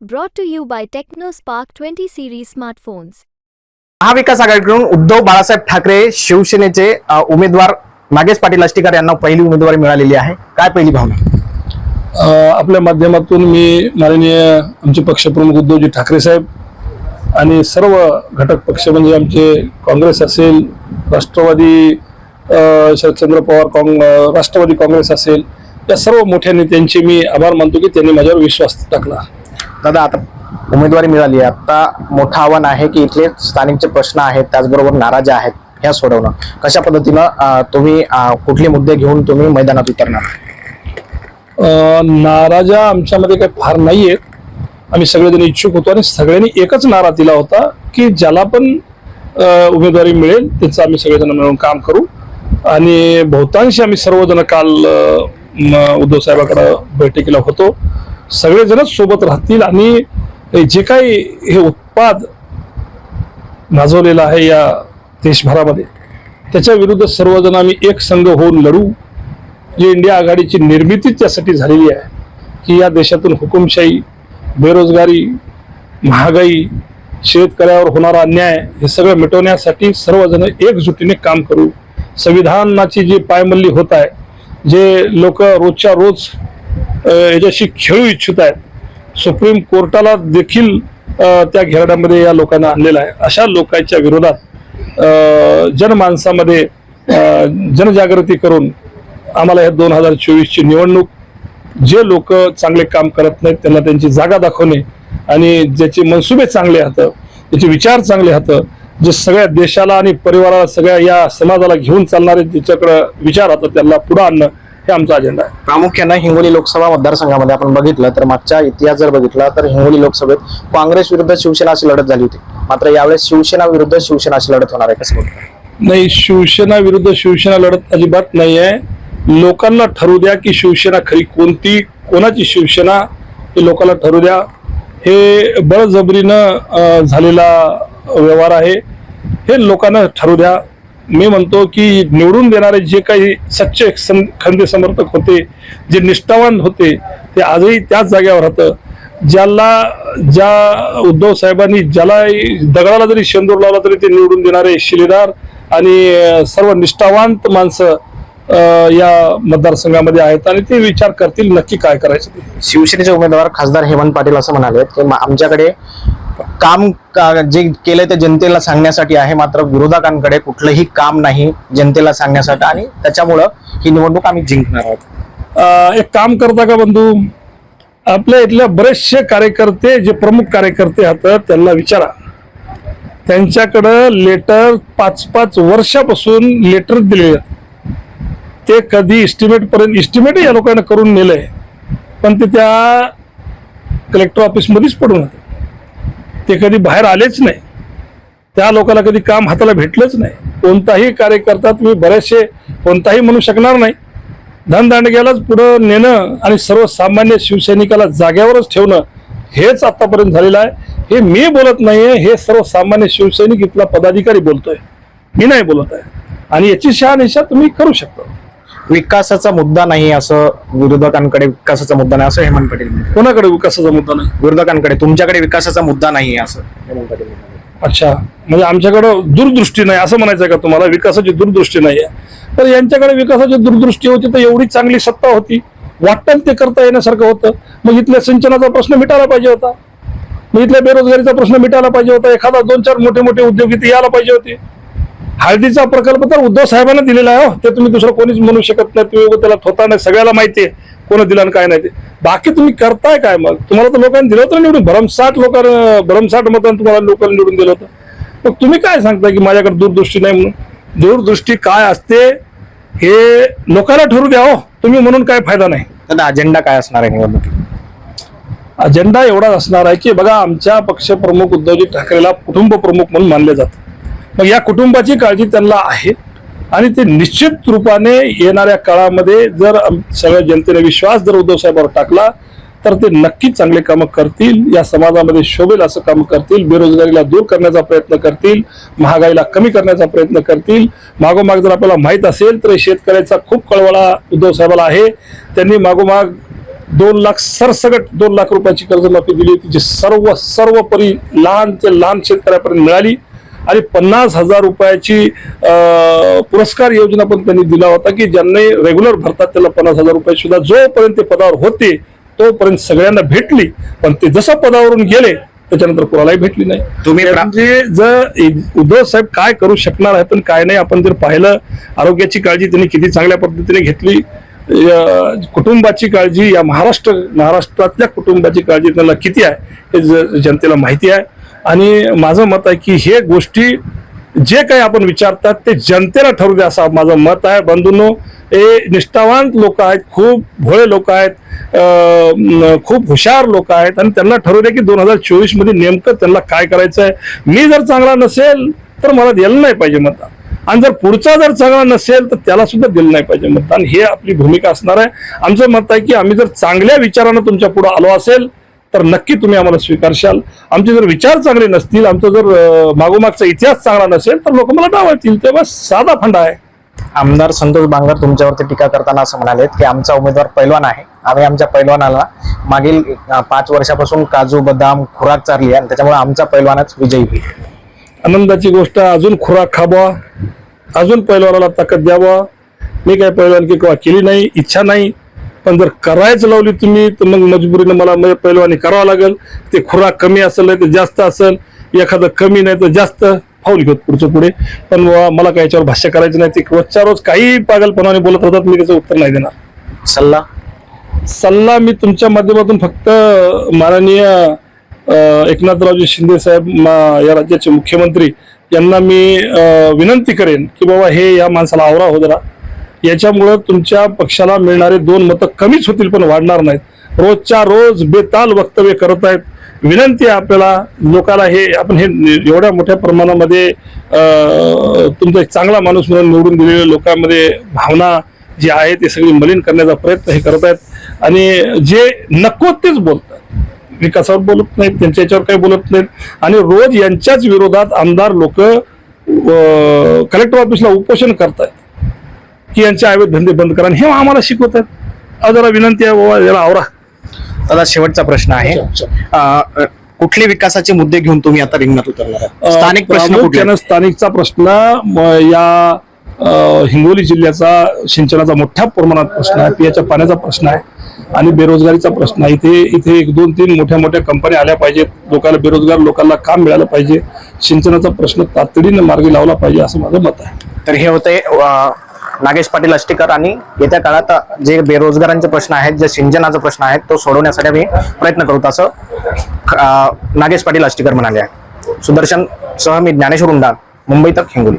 Brought to you by TechnoSpark 20 series smartphones. महाविकास आघाडीकडून उद्धव बाळासाहेब ठाकरे शिवसेनेचे अ, उमेदवार नागेश पाटील अष्टीकर यांना पहिली उमेदवारी मिळालेली आहे. काय पहिली भावना? अ, आपल्या माध्यमातून मी माननीय आमचे पक्षप्रमुख उद्धवजी ठाकरे साहेब आणि सर्व घटक पक्ष म्हणजे आमचे काँग्रेस असेल राष्ट्रवादी अ, शरदचंद्र पवार काँग अ, राष्ट्रवादी काँग्रेस असेल या सर्व मोठ्या नेत्यांचे मी आभार मानतो की त्यांनी माझ्यावर विश्वास टाकला. दादा आता उमेदवारी मिळाली आहे. आता मोठं आव्हान आहे की इथले स्थानिकचे प्रश्न आहेत त्याचबरोबर नाराज आहेत ह्या सोडवणं. कशा पद्धतीनं तुम्ही कुठले मुद्दे घेऊन तुम्ही मैदानात उतरणार? नाराजा आमच्यामध्ये काही फार नाही आहेत आम्ही सगळेजण इच्छुक होतो आणि सगळ्यांनी एकच नारा दिला होता की ज्याला पण उमेदवारी मिळेल त्याचं आम्ही सगळेजण मिळून काम करू. आणि बहुतांशी आम्ही सर्वजण काल उद्धव साहेबाकडे बैठकीला होतो. सगळेजणच सोबत राहतील आणि जे काही हे उत्पाद नाजवलेलं आहे या देशभरामध्ये त्याच्या विरुद्ध सर्वजण आम्ही एक संघ होऊन लढू. जी इंडिया आघाडीची निर्मिती त्यासाठी झालेली आहे की या देशातून हुकुमशाही बेरोजगारी महागाई शेतकऱ्यावर होणारा अन्याय हे सगळं मिटवण्यासाठी सर्वजण एकजुटीने काम करू. संविधानाची जी पायमल्ली होत आहे जे लोक रोजच्या रोज याच्याशी खेळू इच्छित आहेत. सुप्रीम कोर्टाला देखील त्या घेरड्यामध्ये या लोकांना आणलेलं आहे. अशा लोकांच्या विरोधात जनमानसामध्ये जनजागृती करून आम्हाला या दोन हजार चोवीसची निवडणूक जे लोक चांगले काम करत नाहीत त्यांना त्यांची जागा दाखवणे आणि ज्याचे मनसुबे चांगले हातं त्याचे विचार चांगले हातं जे सगळ्या देशाला आणि परिवाराला सगळ्या या समाजाला घेऊन चालणारे ज्याच्याकडं विचार हातं त्यांना पुढं आणणं हे आमचा अजेंडा आहे. प्रामुख्यानं हिंगोली लोकसभा मतदारसंघामध्ये आपण बघितलं तर मागच्या इतिहास जर बघितला तर हिंगोली लोकसभेत काँग्रेस विरुद्ध शिवसेना अशी लढत झाली होती. मात्र यावेळेस शिवसेना विरुद्ध शिवसेना अशी लढत होणार आहे कसं? नाही शिवसेना विरुद्ध शिवसेना लढत अजिबात नाही आहे लोकांना ठरू द्या की शिवसेना खरी कोणती कोणाची शिवसेना हे लोकांना ठरू द्या. हे बळजबरीनं झालेला व्यवहार आहे. हे लोकांना ठरू द्या. मी म्हणतो की निवडून देणारे जे काही सच्चे सं खंदे समर्थक होते जे निष्ठावान होते ते आजही त्याच जागेवर राहतं. ज्याला ज्या उद्धव साहेबांनी ज्याला दगडाला जरी शेंदूर लावला तरी ते निवडून देणारे शिलेदार आणि सर्व निष्ठावांत माणसं या मतदारसंघामध्ये आहेत आणि ते विचार करतील नक्की काय करायचं शिवसेनेचे उमेदवार खासदार हेमंत पाटील असं म्हणाले की आमच्याकडे काम का- जे केलंय ते जनतेला सांगण्यासाठी आहे मात्र विरोधकांकडे कुठलंही काम नाही जनतेला सांगण्यासाठी आणि त्याच्यामुळं ही निवडणूक आम्ही जिंकणार आहोत. एक काम करता का बंधू? आपल्या इथल्या बरेचसे कार्यकर्ते जे प्रमुख कार्यकर्ते आहेत त्यांना विचारा. त्यांच्याकडं लेटर पाच पाच वर्षापासून लेटर दिलेले ते कधी इस्टिमेट पर्यंत या लोकांना करून नेलंय. पण ते त्या कलेक्टर ऑफिसमध्येच पडून होते ते कधी बाहेर आलेच नाही. त्या लोकांना कधी काम हाताला भेटलंच नाही. कोणताही कार्यकर्ता तुम्ही बरेचसे कोणताही म्हणू शकणार नाही. धनदांडग्यालाच पुढं नेणं आणि सर्वसामान्य शिवसैनिकाला जाग्यावरच ठेवणं हेच आतापर्यंत झालेलं आहे. हे मी बोलत नाहीये हे सर्वसामान्य शिवसैनिक इथला पदाधिकारी बोलतोय. मी नाही बोलत आहे. आणि याची शहानिशा तुम्ही करू शकता. विकासाचा मुद्दा नाही असं विरोधकांकडे विकासाचा मुद्दा नाही असं हेमंत पाटील म्हणाले. कोणाकडे विकासाचा मुद्दा नाही? विरोधकांकडे तुमच्याकडे विकासाचा मुद्दा नाही असं हेमंत पाटील म्हणाले. अच्छा. म्हणजे आमच्याकडं दूरदृष्टी नाही असं म्हणायचं आहे का तुम्हाला? विकासाची दूरदृष्टी नाही आहे. तर यांच्याकडे विकासाची दूरदृष्टी होती तर एवढी चांगली सत्ता होती. वाटतं ते करता येण्यासारखं होतं. मग इथल्या सिंचनाचा प्रश्न मिटायला पाहिजे होता. मग इथल्या बेरोजगारीचा प्रश्न मिटायला पाहिजे होता. एखादा दोन चार मोठे मोठे उद्योग इथे यायला पाहिजे होते. हळदीचा प्रकल्प तर उद्धव साहेबांना दिलेला आहे हो. ते तुम्ही दुसरं कोणीच म्हणू शकत नाही तुम्ही त्याला थोता नाही सगळ्याला माहिती आहे कोण दिलं आणि काय नाही ते. बाकी तुम्ही करताय काय मग? तुम्हाला तर लोकांनी दिलं होतं निवडून भरमसाठ लोकांना भरमसाठ मतांनी तुम्हाला लोकांनी निवडून दिलं होतं. मग तुम्ही काय सांगता की माझ्याकडे दूरदृष्टी नाही म्हणून? दूरदृष्टी काय असते हे लोकांना ठरू द्या हो. तुम्ही म्हणून काय फायदा नाही. दादा अजेंडा काय असणार आहे निवडणुकीत? अजेंडा एवढाच असणार आहे की बघा आमच्या पक्षप्रमुख उद्धवजी ठाकरेला कुटुंब प्रमुख म्हणून मानले जातं. मग या कुटुंबाची काळजी त्यांना आहे. आणि ते निश्चित रूपाने येणाऱ्या काळामध्ये जर सगळ्या जनतेने विश्वास जर उद्धव साहेबांवर टाकला तर ते नक्की चांगले कामं करतील या समाजामध्ये शोभेल असं काम करतील बेरोजगारीला दूर करण्याचा प्रयत्न करतील महागाईला कमी करण्याचा प्रयत्न करतील. मागोमाग जर आपल्याला माहीत असेल तर शेतकऱ्याचा खूप कळवळा उद्धव साहेबाला आहे. त्यांनी मागोमाग दोन लाख सरसगट दोन लाख रुपयाची कर्जमाफी दिली होती जी सर्व सर्वपरी लहान ते लहान शेतकऱ्यापर्यंत मिळाली. आणि पन्नास हजार रुपयाची पुरस्कार योजना पण त्यांनी दिला होता की ज्यांनी रेग्युलर भरतात त्याला पन्नास हजार रुपये सुद्धा. जोपर्यंत ते पदावर होते तोपर्यंत सगळ्यांना भेटली. पण ते जसं पदावरून गेले त्याच्यानंतर कोणालाही भेटली नाही. तुम्ही म्हणजे जर उद्धव साहेब काय करू शकणार आहेत आणि काय नाही आपण जर पाहिलं आरोग्याची काळजी त्यांनी किती चांगल्या पद्धतीने घेतली. कुटुंबाची काळजी या महाराष्ट्र महाराष्ट्रातल्या कुटुंबाची काळजी त्यांना किती आहे हे जनतेला माहिती आहे. आणि माझं मत आहे की हे गोष्टी जे काही आपण विचारतात ते जनतेला ठरू द्या असं माझं मत आहे. बंधूंनो हे निष्ठावान लोक आहेत खूप भोळे लोक आहेत खूप हुशार लोक आहेत आणि त्यांना ठरवू द्या की दोन हजार चोवीसमध्ये नेमकं त्यांना काय करायचं आहे. मी जर चांगला नसेल तर मला दिलं नाही पाहिजे मत आणि जर पुढचा जर चांगला नसेल तर त्याला सुद्धा दिलं नाही पाहिजे मत आणि हे आपली भूमिका असणार आहे. आमचं मत आहे की आम्ही जर चांगल्या विचारानं तुमच्यापुढे आलो असेल तर नक्की तुम्ही आम्हाला स्वीकारशाल. आमचे जर विचार चांगले नसतील आमचा जर मागोमागचा इतिहास चांगला नसेल तर लोक मला डावळतील तेव्हा साधा फंडा आहे. आमदार संतोष बांगर तुमच्यावरती टीका करताना असं म्हणालेत की आमचा उमेदवार पैलवान आहे. आम्ही आमच्या पैलवानाला मागील पाच वर्षापासून काजू बदाम खुराक चारली आहे आणि त्याच्यामुळे आमचा पैलवानच विजयी होईल. आनंदाची गोष्ट अजून खुराक खावा अजून पैलवानाला ताकद द्यावा. मी काय पैलवानकी केव्हा केली नाही इच्छा नाही. पण जर करायचं लावली तुम्ही तर मग मजबुरीनं मला म्हणजे पैलवानी करावं लागेल. ते खुराक कमी असेल नाही तर जास्त असेल एखादं कमी नाही तर जास्त फाऊल घेत पुढचं पुढे. पण मला काय याच्यावर भाष्य करायचं नाही. ते रोजच्या रोज काही पागलपणाने बोलत राहतात मी त्याचं उत्तर नाही देणार. सल्ला? सल्ला मी तुमच्या माध्यमातून फक्त माननीय एकनाथरावजी शिंदे साहेब या राज्याचे मुख्यमंत्री यांना मी विनंती करेन की बाबा हे या माणसाला आवरा हो जरा. याच्यामुळं तुमच्या पक्षाला मिळणारे दोन मतं कमीच होतील पण वाढणार नाहीत. रोजच्या रोज बेताल वक्तव्य करत आहेत. विनंती आहे आपल्याला लोकांना हे आपण हे एवढ्या मोठ्या प्रमाणामध्ये तुमचा एक चांगला माणूस म्हणून निवडून दिलेल्या लोकांमध्ये भावना जी आहे ते सगळी मलिन करण्याचा प्रयत्न हे करत आहेत. आणि जे नको तेच बोलतात. विकासावर बोलत नाहीत त्यांच्या याच्यावर काही बोलत नाहीत. आणि रोज यांच्याच विरोधात आमदार लोक कलेक्टर ऑफिसला उपोषण करतायत. की यांचे अवैध धंदे बंद करा हे आम्हाला शिकवत आहेत अहो, जरा विनंती आहे बाबा याला आवरा. दादा शेवटचा प्रश्न आहे. कुठले विकासाचे मुद्दे घेऊन तुम्ही आता रिंगणात उतरणार? स्थानिक प्रश्न स्थानिकचा प्रश्न या हिंगोली जिल्ह्याचा सिंचनाचा मोठ्या प्रमाणात प्रश्न आहे पिण्याच्या पाण्याचा प्रश्न आहे आणि बेरोजगारीचा प्रश्न आहे. इथे इथे एक दोन तीन मोठ्या मोठ्या कंपन्या आल्या पाहिजेत लोकांना बेरोजगार लोकांना काम मिळालं पाहिजे. सिंचनाचा प्रश्न तातडीनं मार्गी लावला पाहिजे असं माझं मत आहे. तर हे होते नागेश पाटील अष्टीकर आणि येत्या काळात जे बेरोजगारांचे प्रश्न आहेत जे सिंचनाचा प्रश्न आहे तो सोडवण्यासाठी आम्ही प्रयत्न करू. असं नागेश पाटील अष्टीकर म्हणाले आहे. सुदर्शन सह मी ज्ञानेश्वर उंडाल मुंबई तक हिंगोली.